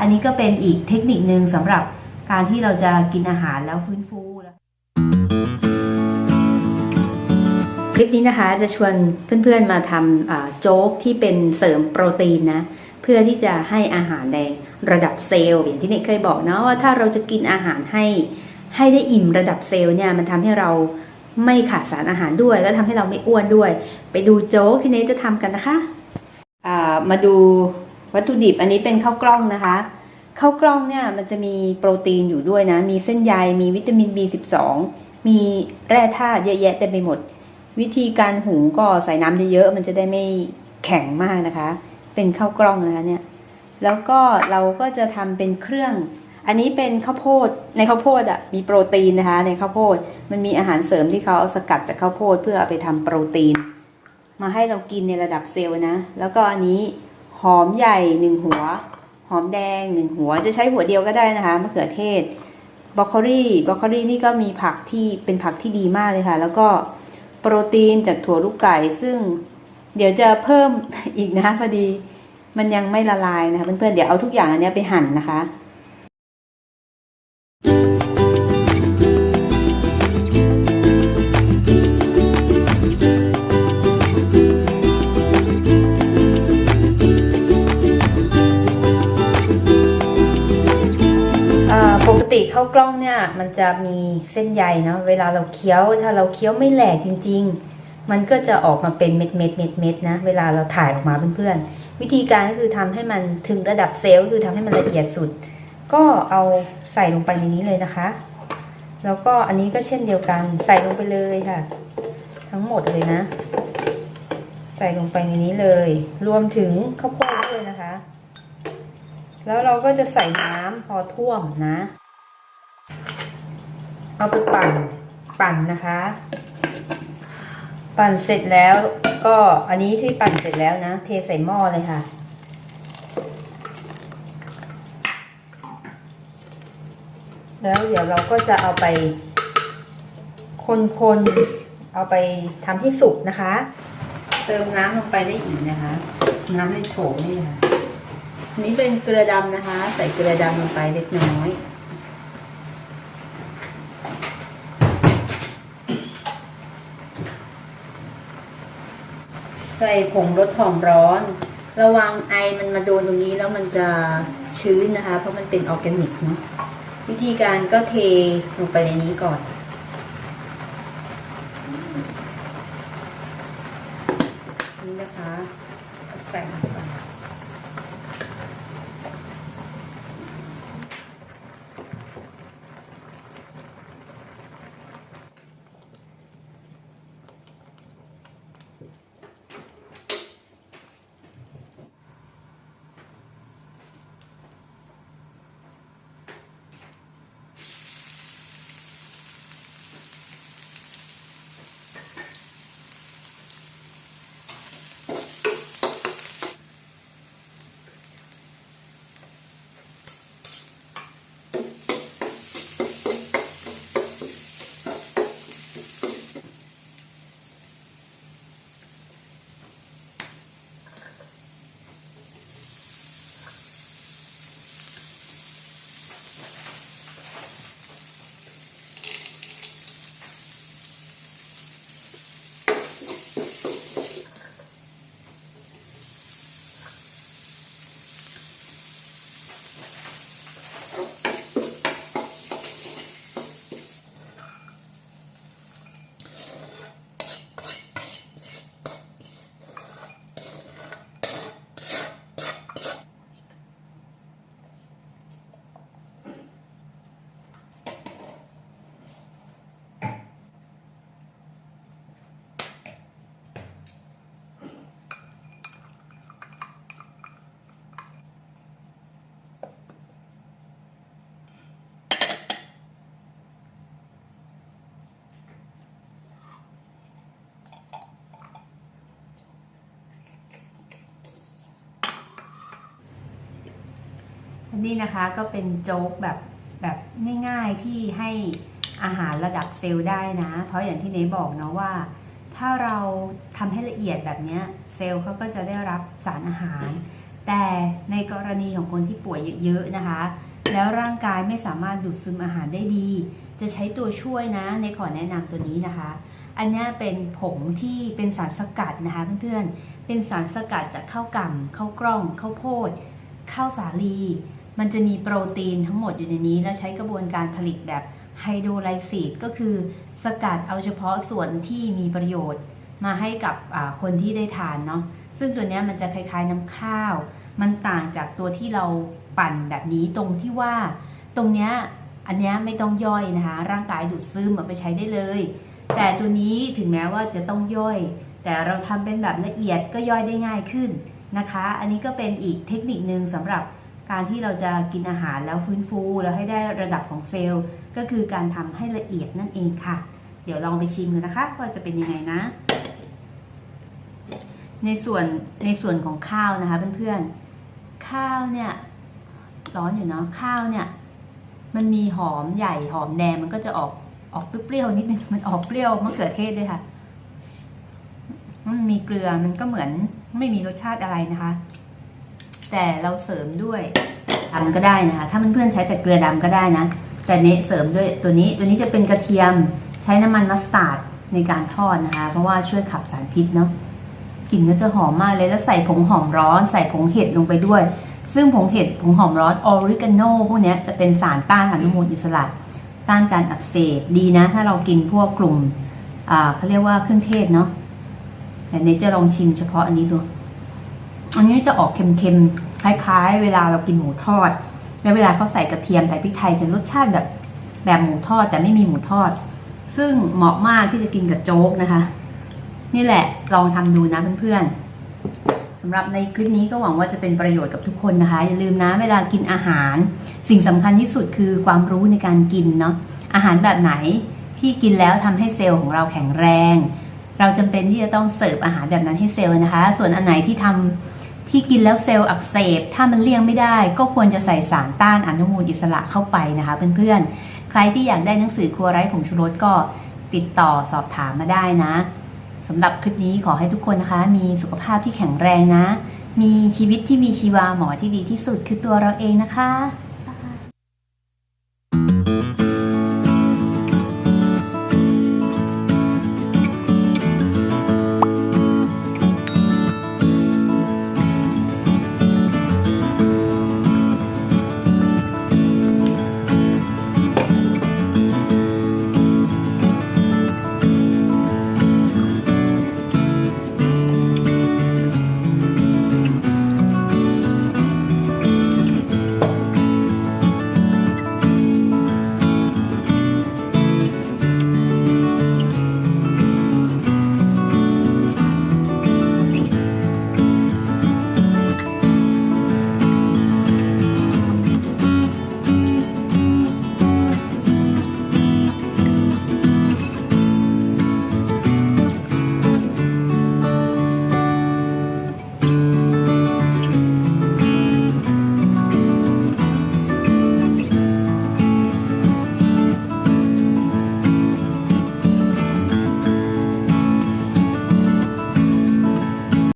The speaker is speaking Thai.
อันนี้ก็เป็นอีกเทคนิคนึงสำหรับการที่เราจะกินอาหารแล้วฟื้นฟูแล้วคลิปนี้นะคะจะชวนเพื่อนๆมาทำโจ๊กที่เป็นเสริมโปรตีนนะเพื่อที่จะให้อาหารในระดับเซลล์อย่างที่เนกเคยบอกเนาะว่าถ้าเราจะกินอาหารให้ให้ได้อิ่มระดับเซลล์เนี่ยมันทำให้เราไม่ขาดสารอาหารด้วย และทำให้เราไม่อ้วนด้วย ไปดูโจ๊กที่เนกจะทำกันนะคะมาดู วัตถุดิบอันนี้เป็นข้าวกล้องนะคะข้าวกล้องเนี่ยมันจะมีโปรตีนอยู่ด้วยนะ มีเส้นใยมีวิตามิน B12 มีแร่ธาตุเยอะแยะเต็มไปหมด วิธีการหุงก็ใส่น้ำเยอะๆมันจะได้ไม่แข็งมากนะคะ เป็นข้าวกล้องนะคะเนี่ยแล้วก็เราก็จะทำเป็นเครื่อง อันนี้เป็นข้าวโพดในข้าวโพดอะมีโปรตีนนะคะ ในข้าวโพดมันมีอาหารเสริมที่เขาเอาสกัดจากข้าวโพดเพื่อเอาไปทำโปรตีน มาให้เรากินในระดับเซลล์นะ แล้วก็อันนี้ หอมใหญ่หนึ่งหัว หอมแดงหนึ่งหัวจะใช้หัวเดียวก็ได้นะคะมะเขือเทศบรอกโคลีบรอกโคลีนี่ก็มีผักที่เป็นผักที่ดีมากเลยค่ะ แล้วก็โปรตีนจากถั่วลูกไก่ซึ่งเดี๋ยวจะเพิ่มอีกนะพอดี มันยังไม่ละลายนะคะเพื่อนๆเดี๋ยวเอาทุกอย่างอันนี้ไปหั่นนะคะ ติข้าวกล้องเนี่ยมันจะมีเส้นใยเนาะเวลาเราเคี้ยว ถ้าเราเคี้ยวไม่แหลกจริง ๆ มันก็จะออกมาเป็นเม็ดเม็ดเม็ดเม็ดๆนะเวลาเราถ่ายออกมาเพื่อนๆ วิธีการก็คือทำให้มันถึงระดับเซลล์คือทำให้มันละเอียดสุด ก็เอาใส่ลงไปในนี้เลยนะคะ แล้วก็อันนี้ก็เช่นเดียวกันใส่ลงไปเลยค่ะ ทั้งหมดเลยนะ ใส่ลงไปในนี้เลย รวมถึงข้าวโพดด้วยนะคะแล้วเราก็จะใส่น้ำพอท่วมนะ เอาไปปั่นปั่นนะคะ ปั่นเสร็จแล้วก็อันนี้ที่ปั่นเสร็จแล้วนะ เทใส่หม้อเลยค่ะ แล้วเดี๋ยวเราก็จะเอาไปคนๆเอาไปทำให้สุกนะคะ เติมน้ำลงไปได้อีกนะคะ น้ำในโถนี่ค่ะนนี้เป็นเกลือดำนะคะ ใส่เกลือดำลงไปเล็กน้อย ใส่ผงรสหอมร้อน ระวังไอมันมาโดนตรงนี้แล้วมันจะชื้นนะคะ เพราะมันเป็นออร์แกนิกเนาะวิธีการก็เทลงไปในนี้ก่อน นี่นะคะใส่ลงไป นนี้นะคะก็เป็นโจ๊กแบบแบบง่ายๆที่ให้อาหารระดับเซลล์ได้นะ เพราะอย่างที่เนบอกเนาะว่า ถ้าเราทำให้ละเอียดแบบนี้เซลล์เขาก็จะได้รับสารอาหาร แต่ในกรณีของคนที่ป่วยเยอะๆนะคะ แล้วร่างกายไม่สามารถดูดซึมอาหารได้ดี จะใช้ตัวช่วยนะในขอแนะนำตัวนี้นะคะ อันนี้เป็นผงที่เป็นสารสกัดนะคะเพื่อนๆเป็นสารสกัดจากข้าวกล่ำข้าวกล้องข้าวโพดข้าวสาลี มันจะมีโปรตีนทั้งหมดอยู่ในนี้ และใช้กระบวนการผลิตแบบไฮโดรไลซีสก็คือสกัดเอาเฉพาะส่วนที่มีประโยชน์ มาให้กับคนที่ได้ทานเนาะซึ่งตัวนี้มันจะคล้ายๆน้ำข้าว มันต่างจากตัวที่เราปั่นแบบนี้ตรงที่ว่า ตรงเนี้ยอันเนี้ยไม่ต้องย่อยนะคะ ร่างกายดูดซึมเอาไปใช้ได้เลย แต่ตัวนี้ถึงแม้ว่าจะต้องย่อย แต่เราทำเป็นแบบละเอียดก็ย่อยได้ง่ายขึ้นนะคะ อันนี้ก็เป็นอีกเทคนิคนึงสำหรับ การที่เราจะกินอาหารแล้วฟื้นฟูแล้วให้ได้ระดับของเซลล์ ก็คือการทำให้ละเอียดนั่นเองค่ะ เดี๋ยวลองไปชิมกันนะคะว่าจะเป็นยังไงนะ ในส่วนในส่วนของข้าวนะคะเพื่อนๆ ข้าวเนี่ยร้อนอยู่เนาะข้าวเนี่ย มันมีหอมใหญ่หอมแดงมันก็จะออกออกเปรี้ยวๆนิดนึงมันออกเปรี้ยวมะเขือเทศด้วยค่ะมันมีเกลือมันก็เหมือนไม่มีรสชาติอะไรนะคะ แต่เราเสริมด้วยดำก็ได้นะคะถ้าเพื่อนๆใช้แต่เกลือดำก็ได้นะ แต่เนี้เสริมด้วยตัวนี้ตัวนี้จะเป็นกระเทียมใช้น้ำมันมัสตาร์ดในการทอดนะคะ เพราะว่าช่วยขับสารพิษเนาะกลิ่นก็จะหอมมากเลยแล้วใส่ผงหอมร้อน ใส่ผงเห็ดลงไปด้วย ซึ่งผงเห็ดผงหอมร้อนออริกาโนพวกนี้จะเป็นสารต้านอนุมูลอิสระต้านการอักเสบดีนะ ถ้าเรากินพวกกลุ่มอ่าเขาเรียกว่าเครื่องเทศเนาะแต่เนยจะลองชิมเฉพาะอันนี้ดู อันนี้จะออกเค็มๆ คล้ายๆ เวลาเรากินหมูทอด แล้วเวลาเขาใส่กระเทียมใส่พริกไทยจะรสชาติแบบแบบหมูทอดแต่ไม่มีหมูทอด ซึ่งเหมาะมากที่จะกินกับโจ๊กนะคะ นี่แหละลองทำดูนะเพื่อนๆสำหรับในคลิปนี้ก็หวังว่าจะเป็นประโยชน์กับทุกคนนะคะ อย่าลืมนะ เวลากินอาหาร สิ่งสำคัญที่สุดคือความรู้ในการกินเนาะอาหารแบบไหนที่กินแล้วทำให้เซลล์ของเราแข็งแรง เราจำเป็นที่จะต้องเสิร์ฟอาหารแบบนั้นให้เซลล์นะคะ ส่วนอันไหนที่ทำ ที่กินแล้วเซลล์อักเสบ ถ้ามันเลี่ยงไม่ได้ ก็ควรจะใส่สารต้านอนุมูลอิสระเข้าไปนะคะเพื่อนๆ ใครที่อยากได้หนังสือครัวไร้ผงชูรสก็ติดต่อสอบถามมาได้นะสำหรับคลิปนี้ขอให้ทุกคนนะคะ มีสุขภาพที่แข็งแรงนะ มีชีวิตที่มีชีวาหมอที่ดีที่สุดคือตัวเราเองนะคะ